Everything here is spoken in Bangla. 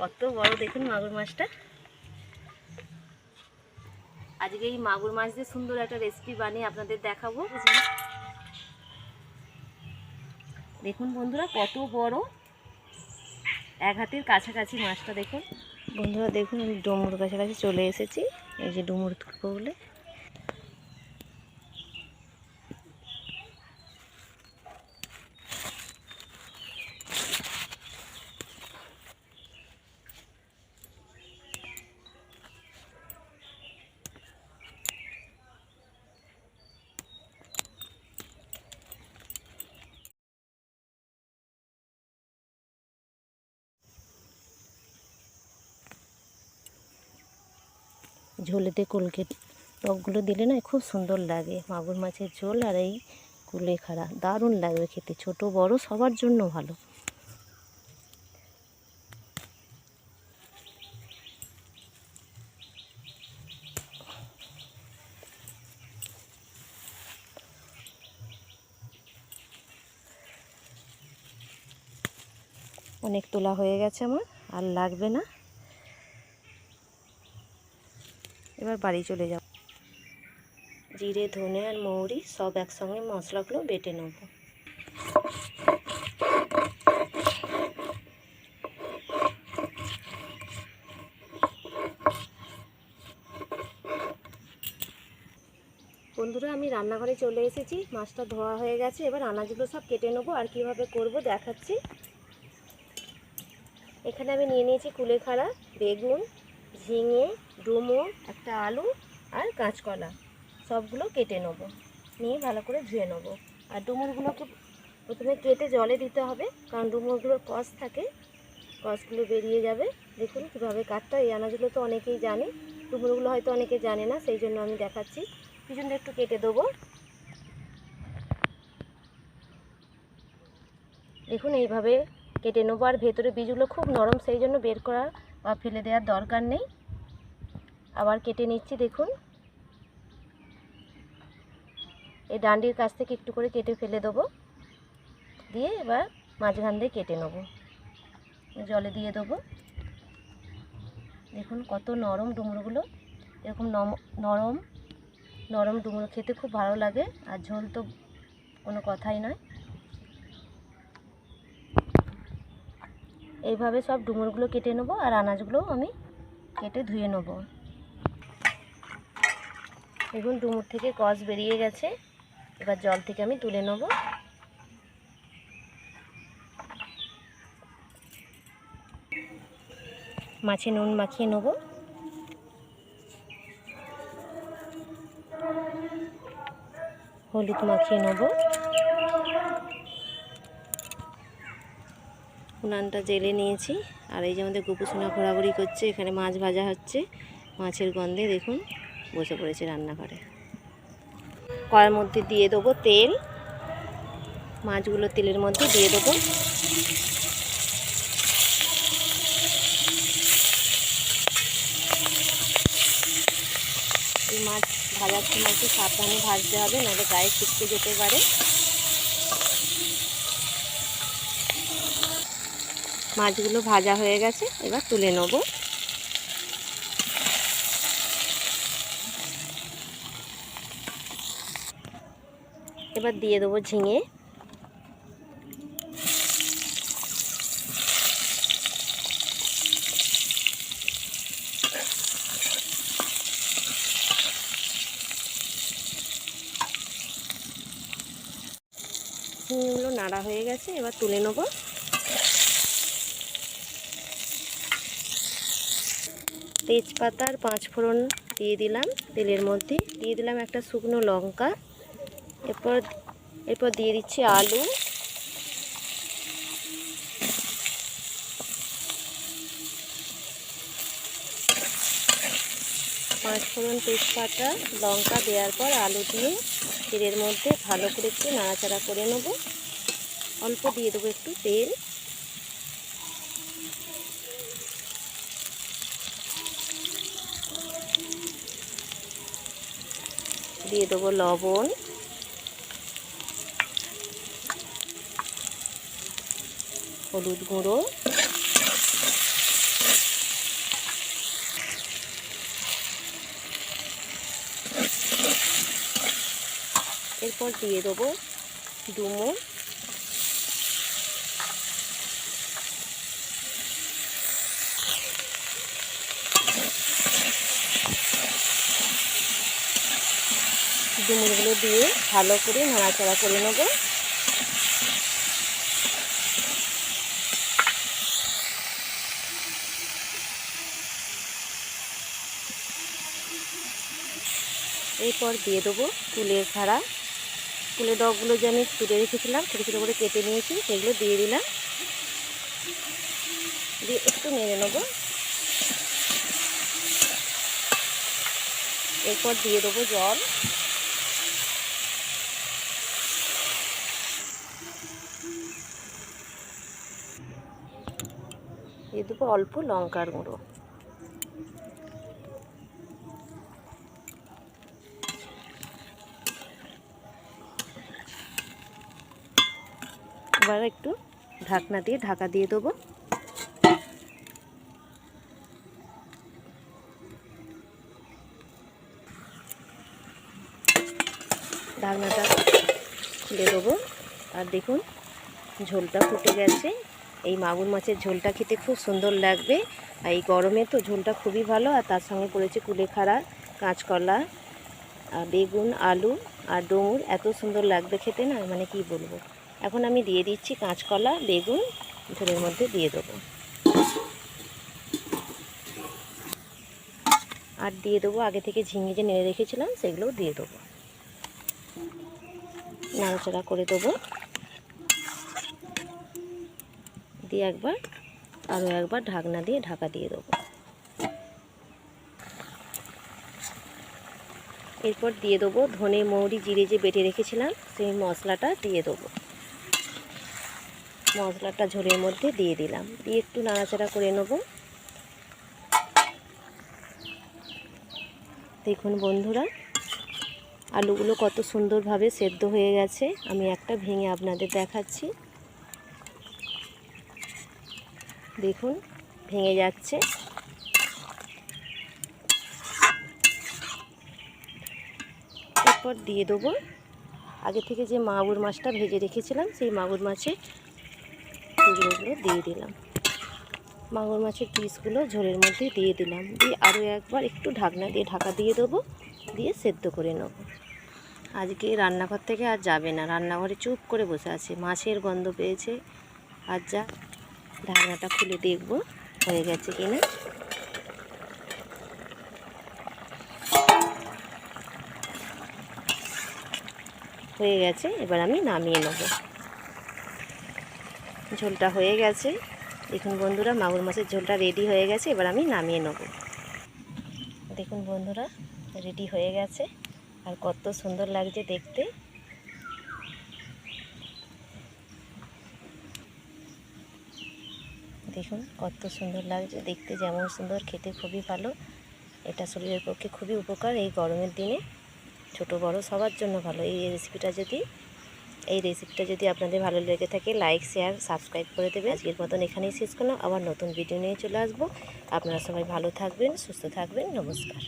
কত বড় দেখুন মাগুর মাছটা। আজকে এই মাগুর মাছ দিয়ে সুন্দর একটা রেসিপি বানিয়ে আপনাদের দেখাবো। দেখুন বন্ধুরা কত বড়। এক হাতের কাছাকাছি মাছটা দেখুন। বন্ধুরা দেখুন আমি ডুমুর কাছাকাছি চলে এসেছি। এই যে ডুমুর তুলবো বলে ঝোলেতে কলকে টকগুলো দিলে না খুব সুন্দর লাগে। মাগুর মাছের ঝোল আর এই কুলেখাড়া দারুণ লাগবে খেতে। ছোট, বড়, সবার জন্য ভালো। অনেক তোলা হয়ে গেছে আমার। আর লাগবে না। এবার বাড়ি চলে যাব। জিরে, ধনে আর মৌরি সব একসঙ্গে মশলাগুলো বেটে নেব। বন্ধুরা, আমি রান্নাঘরে চলে এসেছি। মাছটা ধোয়া হয়ে গেছে। এবার আনাজগুলো সব কেটে নেব। আর কীভাবে করব দেখাচ্ছি। এখানে আমি নিয়ে নিয়েছি কুলেখাড়া, বেগুন ঝিঙে, ডুমো, একটা আলু আর কাঁচকলা। সবগুলো কেটে নেব। নিয়ে ভালো করে ধুয়ে নেব। আর ডুমুরগুলোকে প্রথমে কেটে জলে দিতে হবে। কারণ ডুমুরগুলোর কষ থাকে, কষগুলো বেরিয়ে যাবে। দেখুন কীভাবে কাটতে এই আনাজগুলো তো অনেকেই জানে। ডুমুরগুলো হয়তো অনেকে জানে না, সেই জন্য আমি দেখাচ্ছি। পিছনটা একটু কেটে দেবো। দেখুন এইভাবে কেটে নেব। আর ভেতরে বীজগুলো খুব নরম, সেই জন্য বের করা বা ফেলে দেওয়ার দরকার নেই। আবার কেটে নিচ্ছি, দেখুন। এই ডান্ডির কাছ থেকে একটু করে কেটে ফেলে দেবো। দিয়ে এবার মাঝখান দিয়ে কেটে নেব। জলে দিয়ে দেবো। দেখুন কত নরম ডুমুরগুলো। এরকম নরম নরম ডুমুর খেতে খুব ভালো লাগে, আর ঝোল তো কোনো কথাই নয়। এইভাবে সব ডুমুরগুলো কেটে নেব, আর আনাজগুলো আমি কেটে ধুয়ে নেব। দেখুন, ডুমুর থেকে কষ বেরিয়ে গেছে। এবার জল থেকে আমি তুলে নেব। মাছে নুন মাখিয়ে নেব। হলুদ মাখিয়ে নেব। উনানটা জেলে নিয়েছি। আর এই যে আমাদের গোপুসোনা ঘোরাঘুরি করছে, এখানে মাছ ভাজা হচ্ছে। মাছের গন্ধে দেখুন। বসে পড়েছে রান্নাঘরে। কড়ার মধ্যে দিয়ে দেবো তেল। মাছগুলো তেলের মধ্যে দিয়ে দেবো। এই মাছ ভাজার সময় একটু সাবধানে ভাজতে হবে, নাহলে গায়ে ছিটকে যেতে পারে। মাছগুলো ভাজা হয়ে গেছে, এবার তুলে নেব। এবার দিয়ে দেবো ঝিঙে। ঝিঙেগুলো নাড়া হয়ে গেছে, এবার তুলে নেব। তেজপাতার পাঁচ ফোড়ন দিয়ে দিলাম তেলের মধ্যে। দিয়ে দিলাম একটা শুকনো লঙ্কা। এরপর এরপর দিয়ে দিচ্ছি আলু। পাঁচ ফোড়ন তেজপাতা, লঙ্কা দেওয়ার পর আলু দিয়ে তেলের মধ্যে ভালো করে একটু নাড়াচাড়া করে নেব। অল্প দিয়ে দেবো একটু তেল। দিয়ে দেবো লবণ। হলুদ গুঁড়ো। এরপর দিয়ে দেবো ডুমো। ডুমুরগুলো দিয়ে ভালো করে নাড়াচাড়া করে নেব। এরপর দিয়ে দেবো কুলের খাড়া। কুলের ডগগুলো যে আমি তুলে রেখেছিলাম, ছোটো ছোটো করে কেটে নিয়েছি, সেগুলো দিয়ে দিলাম। দিয়ে একটু নেড়ে নেব। এরপর দিয়ে দেবো জল। দিয়ে দেবো অল্প লঙ্কার গুঁড়ো। এবার একটু ঢাকনা দিয়ে ঢাকা দিয়ে দেবো। ঢাকনাটা খুলে দেবো। আর দেখুন, ঝোলটা ফুটে গেছে। এই মাগুর মাছের ঝোলটা খেতে খুব সুন্দর লাগবে। আর এই গরমে তো ঝোলটা খুবই ভালো, আর তার সঙ্গে করেছে কুলেখাড়া কাঁচকলা বেগুন, আলু, আর ডুমুর এত সুন্দর লাগবে খেতে না মানে কি বলব? এখন আমি দিয়ে দিচ্ছি কাঁচকলা, বেগুন ঝোলের মধ্যে দিয়ে দেবো। আর দিয়ে দেবো, আগে থেকে ঝিঙে যে নেড়ে রেখেছিলাম, সেগুলোও দিয়ে দেবো। নাড়াচাড়া করে দেবো। দিয়ে একবার আরও একবার ঢাকনা দিয়ে ঢাকা দিয়ে দেবো। এরপর দিয়ে দেবো ধনে মৌরি, জিরে যে বেটে রেখেছিলাম, সেই মশলাটা দিয়ে দেবো। মশলাটা ঝোলের মধ্যে দিয়ে দিলাম। দিয়ে একটু নাড়াচাড়া করে নেব। দেখুন বন্ধুরা, আলুগুলো কত সুন্দরভাবে সেদ্ধ হয়ে গেছে। আমি একটা ভেঙে আপনাদের দেখাচ্ছি। দেখুন, ভেঙে যাচ্ছে। এরপর দিয়ে দেবো। আগে থেকে যে মাগুর মাছটা ভেজে রেখেছিলাম, সেই মাগুর মাছের টুকরোগুলো দিয়ে দিলাম। মাগুর মাছের পিসগুলো ঝোলের মধ্যে দিয়ে দিলাম। দিয়ে আরও একবার একটু ঢাকনা দিয়ে ঢাকা দিয়ে দেবো। দিয়ে সেদ্ধ করে নেব। আজকে রান্নাঘর থেকে আর যাবে না। রান্নাঘরে চুপ করে বসে আছে। মাছের গন্ধ পেয়েছে। আর যা, ঢাকনাটা খুলে দেখব হয়ে গেছে কিনা। হয়ে গেছে। এবার আমি নামিয়ে নেব। ঝোলটা হয়ে গেছে। দেখুন বন্ধুরা, মাগুর মাছের ঝোলটা রেডি হয়ে গেছে। এবার আমি নামিয়ে নেব। দেখুন বন্ধুরা রেডি হয়ে গেছে। আর কত সুন্দর লাগছে দেখতে। দেখুন, কত সুন্দর লাগছে দেখতে। যেমন সুন্দর, খেতে খুবই ভালো। এটা শরীরের পক্ষে খুবই উপকার এই গরমের দিনে। ছোট বড় সবার জন্য ভালো। এই রেসিপিটা যদি এই রেসিপিটা যদি আপনাদের ভালো লেগে থাকে লাইক শেয়ার সাবস্ক্রাইব করে দেবে আজকের মতন এখানেই শেষ করলাম। আবার নতুন ভিডিও নিয়ে চলে আসব। আপনারা সবাই ভালো থাকবেন, সুস্থ থাকবেন। নমস্কার।